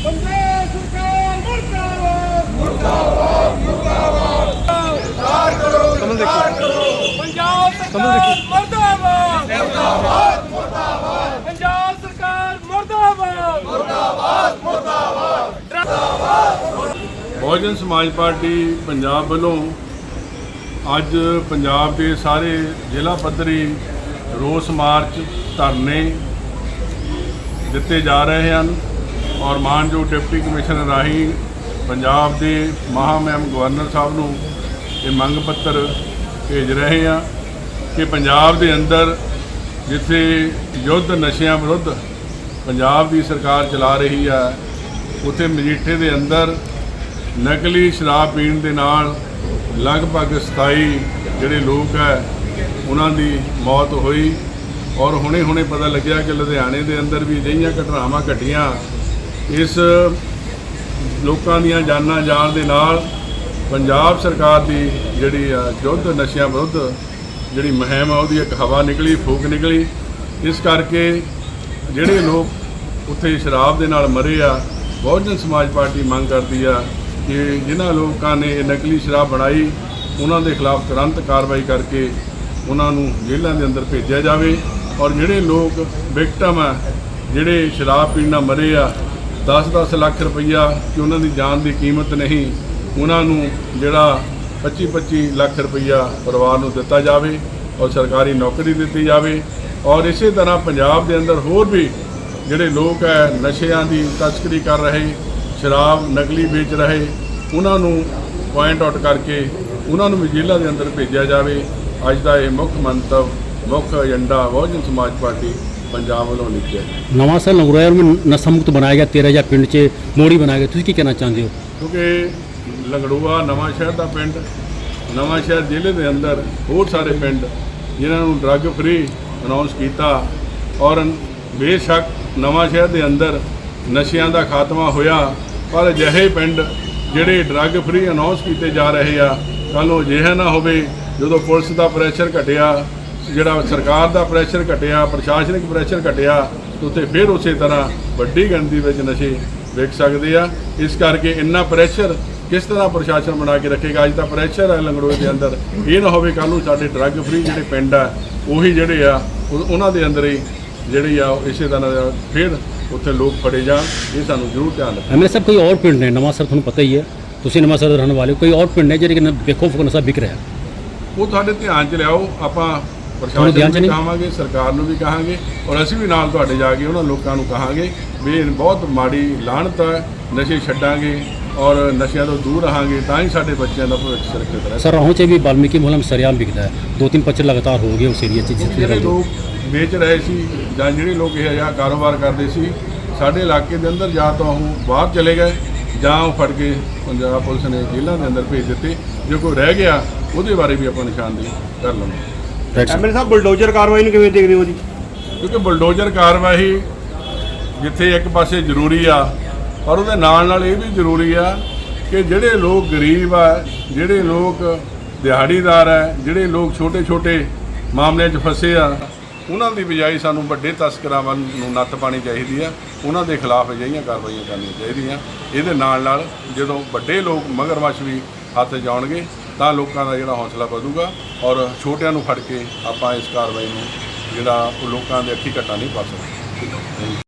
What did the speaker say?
ਪੰਜਾਬ ਸਰਕਾਰ ਮੁਰਦਾਬਾਦ ਮੁਰਦਾਬਾਦ ਮੁਰਦਾਬਾਦ ਕਮਲ ਦੇਖੋ ਪੰਜਾਬ ਸਰਕਾਰ ਮੁਰਦਾਬਾਦ ਮੁਰਦਾਬਾਦ ਮੁਰਦਾਬਾਦ ਪੰਜਾਬ ਸਰਕਾਰ ਮੁਰਦਾਬਾਦ ਬਹੁਜਨ ਸਮਾਜ ਪਾਰਟੀ ਪੰਜਾਬ ਵੱਲੋਂ ਅੱਜ ਪੰਜਾਬ ਦੇ ਸਾਰੇ ਜ਼ਿਲ੍ਹਾ ਪੱਧਰੀ ਰੋਸ ਮਾਰਚ ਧਰਨੇ ਦਿੱਤੇ ਜਾ ਰਹੇ ਹਨ ਔਰ ਮਾਨਯੋਗ ਡਿਪਟੀ ਕਮਿਸ਼ਨਰ ਰਾਹੀਂ ਪੰਜਾਬ ਦੇ ਮਹਾਮਹਿਮ ਗਵਰਨਰ ਸਾਹਿਬ ਨੂੰ ਇਹ ਮੰਗ ਪੱਤਰ ਭੇਜ ਰਹੇ ਹਾਂ ਕਿ ਪੰਜਾਬ ਦੇ ਅੰਦਰ ਜਿੱਥੇ ਯੁੱਧ ਨਸ਼ਿਆਂ ਵਿਰੁੱਧ ਪੰਜਾਬ ਦੀ ਸਰਕਾਰ ਚਲਾ ਰਹੀ ਹੈ ਉੱਥੇ ਮਜੀਠੇ ਦੇ ਅੰਦਰ ਨਕਲੀ ਸ਼ਰਾਬ ਪੀਣ ਦੇ ਨਾਲ ਲਗਭਗ 27 ਜਿਹੜੇ ਲੋਕ ਹੈ ਉਹਨਾਂ ਦੀ ਮੌਤ ਹੋਈ। ਔਰ ਹੁਣੇ-ਹੁਣੇ ਪਤਾ ਲੱਗਿਆ ਕਿ ਲੁਧਿਆਣੇ ਦੇ ਅੰਦਰ ਵੀ ਅਜਿਹੀਆਂ ਘਟਨਾਵਾਂ ਘਟੀਆਂ। ਇਸ ਲੋਕਾਂ ਦੀਆਂ ਜਾਨਾਂ ਜਾਣ ਦੇ ਨਾਲ ਪੰਜਾਬ ਸਰਕਾਰ ਦੀ ਜਿਹੜੀ ਆ ਯੁੱਧ ਨਸ਼ਿਆਂ ਵਿਰੁੱਧ ਜਿਹੜੀ ਮੁਹਿੰਮ ਆ, ਉਹਦੀ ਇੱਕ ਹਵਾ ਨਿਕਲੀ, ਫੂਕ ਨਿਕਲੀ। ਇਸ ਕਰਕੇ ਜਿਹੜੇ ਲੋਕ ਉੱਥੇ ਸ਼ਰਾਬ ਦੇ ਨਾਲ ਮਰੇ ਆ, ਬਹੁਜਨ ਸਮਾਜ ਪਾਰਟੀ ਮੰਗ ਕਰਦੀ ਆ ਕਿ ਜਿਨ੍ਹਾਂ ਲੋਕਾਂ ਨੇ ਇਹ ਨਕਲੀ ਸ਼ਰਾਬ ਬਣਾਈ, ਉਹਨਾਂ ਦੇ ਖਿਲਾਫ ਤੁਰੰਤ ਕਾਰਵਾਈ ਕਰਕੇ ਉਹਨਾਂ ਨੂੰ ਜੇਲ੍ਹਾਂ ਦੇ ਅੰਦਰ ਭੇਜਿਆ ਜਾਵੇ। ਔਰ ਜਿਹੜੇ ਲੋਕ ਵਿਕਟਮ ਆ, ਜਿਹੜੇ ਸ਼ਰਾਬ ਪੀਣ ਨਾਲ ਮਰੇ ਆ 10-10 ਲੱਖ ਰੁਪਈਆ ਕਿ ਉਹਨਾਂ ਦੀ ਜਾਨ ਦੀ ਕੀਮਤ ਨਹੀਂ, ਉਹਨਾਂ ਨੂੰ ਜਿਹੜਾ 25-25 ਲੱਖ ਰੁਪਈਆ ਪਰਿਵਾਰ ਨੂੰ ਦਿੱਤਾ ਜਾਵੇ ਔਰ ਸਰਕਾਰੀ ਨੌਕਰੀ ਦਿੱਤੀ ਜਾਵੇ। ਔਰ ਇਸੇ ਤਰ੍ਹਾਂ ਪੰਜਾਬ ਦੇ ਅੰਦਰ ਹੋਰ ਵੀ ਜਿਹੜੇ ਲੋਕ ਹੈ ਨਸ਼ਿਆਂ ਦੀ ਤਸਕਰੀ ਕਰ ਰਹੇ, ਸ਼ਰਾਬ ਨਕਲੀ ਵੇਚ ਰਹੇ, ਉਹਨਾਂ ਨੂੰ ਪੁਆਇੰਟ ਆਊਟ ਕਰਕੇ ਉਹਨਾਂ ਨੂੰ ਵੀ ਜੇਲ੍ਹਾਂ ਦੇ ਅੰਦਰ ਭੇਜਿਆ ਜਾਵੇ। ਅੱਜ ਦਾ ਇਹ ਮੁੱਖ ਮੰਤਵ ਮੁੱਖ ਏਜੰਡਾ ਬਹੁਜਨ ਸਮਾਜ ਪਾਰਟੀ ਪੰਜਾਬ ਵੱਲੋਂ ਲਿਖਿਆ ਹੈ। ਨਵਾਂ ਸਾਲ ਨਗਰੋਇਆ ਨੂੰ ਨਸ਼ਾ ਮੁਕਤ ਬਣਾਇਆ ਗਿਆ 13000 ਪਿੰਡ 'ਚ ਮੋੜੀ ਬਣਾਇਆ ਗਿਆ। ਤੁਸੀਂ ਕੀ ਕਹਿਣਾ ਚਾਹੁੰਦੇ ਹੋ? ਕਿਉਂਕਿ ਲੰਗੜੂਆ ਨਵਾਂ ਸ਼ਹਿਰ ਦਾ ਪਿੰਡ ਨਵਾਂ ਸ਼ਹਿਰ ਜ਼ਿਲ੍ਹੇ ਦੇ ਅੰਦਰ ਹੋਰ ਸਾਰੇ ਪਿੰਡ ਜਿਨ੍ਹਾਂ ਨੂੰ ਡਰੱਗ ਫ੍ਰੀ ਅਨਾਉਂਸ ਕੀਤਾ ਔਰ ਬੇਸ਼ੱਕ ਨਵਾਂ ਸ਼ਹਿਰ ਦੇ ਅੰਦਰ ਨਸ਼ਿਆਂ ਦਾ ਖਾਤਮਾ ਹੋਇਆ ਪਰ ਅਜਿਹੇ ਪਿੰਡ ਜਿਹੜੇ ਡਰੱਗ ਫ੍ਰੀ ਅਨਾਉਂਸ ਕੀਤੇ ਜਾ ਰਹੇ ਆ ਕੱਲ੍ਹ ਨੂੰ ਅਜਿਹਾ ਨਾ ਹੋਵੇ ਜਦੋਂ ਪੁਲਿਸ ਦਾ ਪ੍ਰੈਸ਼ਰ ਘਟਿਆ ਜਿਹੜਾ ਸਰਕਾਰ ਦਾ ਪ੍ਰੈਸ਼ਰ ਘਟਿਆ ਪ੍ਰਸ਼ਾਸਨਿਕ ਪ੍ਰੈਸ਼ਰ ਘਟਿਆ ਉੱਥੇ ਫਿਰ ਉਸੇ ਤਰ੍ਹਾਂ ਵੱਡੀ ਗਿਣਤੀ ਵਿੱਚ ਨਸ਼ੇ ਵਿਕ ਸਕਦੇ ਆ। ਇਸ ਕਰਕੇ ਇੰਨਾ ਪ੍ਰੈਸ਼ਰ ਕਿਸ ਤਰ੍ਹਾਂ ਪ੍ਰਸ਼ਾਸਨ ਬਣਾ ਕੇ ਰੱਖੇਗਾ? ਅੱਜ ਤਾਂ ਪ੍ਰੈਸ਼ਰ ਹੈ ਲੰਗੜੋਏ ਦੇ ਅੰਦਰ। ਇਹ ਨਾ ਹੋਵੇ ਕੱਲ ਨੂੰ ਸਾਡੇ ਡਰੱਗ ਫ੍ਰੀ ਜਿਹੜੇ ਪਿੰਡ ਆ ਉਹੀ ਜਿਹੜੇ ਆ ਉਹ- ਉਹਨਾਂ ਦੇ ਅੰਦਰ ਹੀ ਜਿਹੜੀ ਆ ਇਸੇ ਤਰ੍ਹਾਂ ਫਿਰ ਉੱਥੇ ਲੋਕ ਫੜੇ ਜਾਣ। ਇਹ ਸਾਨੂੰ ਜ਼ਰੂਰ ਧਿਆਨ ਰੱਖਣਾ ਐਮਐਲਏ ਸਾਹਿਬ ਕੋਈ ਹੋਰ ਪਿੰਡ ਨੇ? ਨਵਾਂ ਸਰ ਤੁਹਾਨੂੰ ਪਤਾ ਹੀ ਹੈ। ਤੁਸੀਂ ਨਵਾਂ ਸਰ ਰਹਿਣ ਵਾਲੇ ਕੋਈ ਹੋਰ ਪਿੰਡ ਨੇ ਜਿਹੜੇ ਕਿ ਬੇਖੌਫ ਨਸ਼ਾ ਵਿਕ ਰਿਹਾ? ਉਹ ਤੁਹਾਡੇ ਧਿਆਨ 'ਚ ਲਿਆਓ। ਆਪਾਂ ਪ੍ਰਸ਼ਾਸਨ ਨੂੰ ਕਹਾਂਗੇ ਸਰਕਾਰ ਨੂੰ ਵੀ ਕਹਾਂਗੇ ਔਰ ਅਸੀਂ ਵੀ ਨਾਲ ਤੁਹਾਡੇ ਜਾ ਕੇ ਉਹਨਾਂ ਲੋਕਾਂ ਨੂੰ ਕਹਾਂਗੇ ਵੀ ਇਹ ਬਹੁਤ ਮਾੜੀ ਲਾਹਨਤ ਹੈ ਨਸ਼ੇ ਛੱਡਾਂਗੇ ਔਰ ਨਸ਼ਿਆਂ ਤੋਂ ਦੂਰ ਰਹਾਂਗੇ ਤਾਂ ਹੀ ਸਾਡੇ ਬੱਚਿਆਂ ਦਾ ਭਵਿੱਖ ਸੁਰੱਖਿਅਤ ਰਹੇ। ਸਰ ਰਹੋ ਚ ਵੀ ਬਾਲਮੀਕੀ ਮੁਹੱਲਾ ਸਰਿਆਮ ਵਿਕਦਾ ਹੈ ਦੋ ਤਿੰਨ ਪੱਚੇ ਲਗਾਤਾਰ ਹੋ ਗਏ ਉਸ ਏਰੀਆ 'ਚ ਜਿੱਥੇ ਲੋਕ ਵੇਚ ਰਹੇ ਸੀ ਜਾਂ ਜਿਹੜੇ ਲੋਕ ਇਹ ਜਾਂ ਕਾਰੋਬਾਰ ਕਰਦੇ ਸੀ ਸਾਡੇ ਇਲਾਕੇ ਦੇ ਅੰਦਰ ਜਾਂ ਤਾਂ ਉਹ ਬਾਹਰ ਚਲੇ ਗਏ ਜਾਂ ਉਹ ਫੜ ਕੇ ਪੰਜਾਬ ਪੁਲਿਸ ਨੇ ਜੇਲ੍ਹਾਂ ਦੇ ਅੰਦਰ ਭੇਜ ਦਿੱਤੇ। ਜੇ ਕੋਈ ਰਹਿ ਗਿਆ ਉਹਦੇ ਬਾਰੇ ਵੀ ਆਪਾਂ ਨਿਸ਼ਾਨਦੇਹੀ ਕਰ ਲਵਾਂਗੇ। ਐਮਐਲਏ ਸਾਹਿਬ ਬੁਲਡੋਜ਼ਰ ਕਾਰਵਾਈ ਨੂੰ ਕਿਵੇਂ ਦੇਖਦੇ ਹੋ ਜੀ? ਕਿਉਂਕਿ ਬੁਲਡੋਜ਼ਰ ਕਾਰਵਾਈ ਜਿੱਥੇ ਇੱਕ ਪਾਸੇ ਜ਼ਰੂਰੀ ਆ ਪਰ ਉਹਦੇ ਨਾਲ ਨਾਲ ਇਹ ਵੀ ਜ਼ਰੂਰੀ ਆ ਕਿ ਜਿਹੜੇ ਲੋਕ ਗਰੀਬ ਆ ਜਿਹੜੇ ਲੋਕ ਦਿਹਾੜੀਦਾਰ ਆ ਜਿਹੜੇ ਲੋਕ ਛੋਟੇ-ਛੋਟੇ ਮਾਮਲਿਆਂ 'ਚ ਫਸੇ ਆ ਉਹਨਾਂ ਦੀ ਬਜਾਏ ਸਾਨੂੰ ਵੱਡੇ ਤਸਕਰਾਂ ਵੱਲ ਨੂੰ ਨੱਥ ਪਾਣੀ ਚਾਹੀਦੀ ਆ। ਉਹਨਾਂ ਦੇ ਖਿਲਾਫ ਅਜਿਹੀਆਂ ਕਾਰਵਾਈਆਂ ਕਰਨੀਆਂ ਚਾਹੀਦੀਆਂ। ਇਹਦੇ ਨਾਲ ਨਾਲ ਜਦੋਂ ਵੱਡੇ ਲੋਕ ਮਗਰਮੱਛ ਵੀ ਹੱਥ ਜਾਣਗੇ ਤਾਂ ਲੋਕਾਂ ਦਾ ਜਿਹੜਾ ਹੌਸਲਾ ਵਧੂਗਾ ਔਰ ਛੋਟਿਆਂ ਨੂੰ ਫੜ ਕੇ ਆਪਾਂ ਇਸ ਕਾਰਵਾਈ ਨੂੰ ਜਿਹੜਾ ਉਹ ਲੋਕਾਂ ਦੇ ਅੱਖੀ ਘਟਾ ਨਹੀਂ ਪਾ ਸਕਦੇ।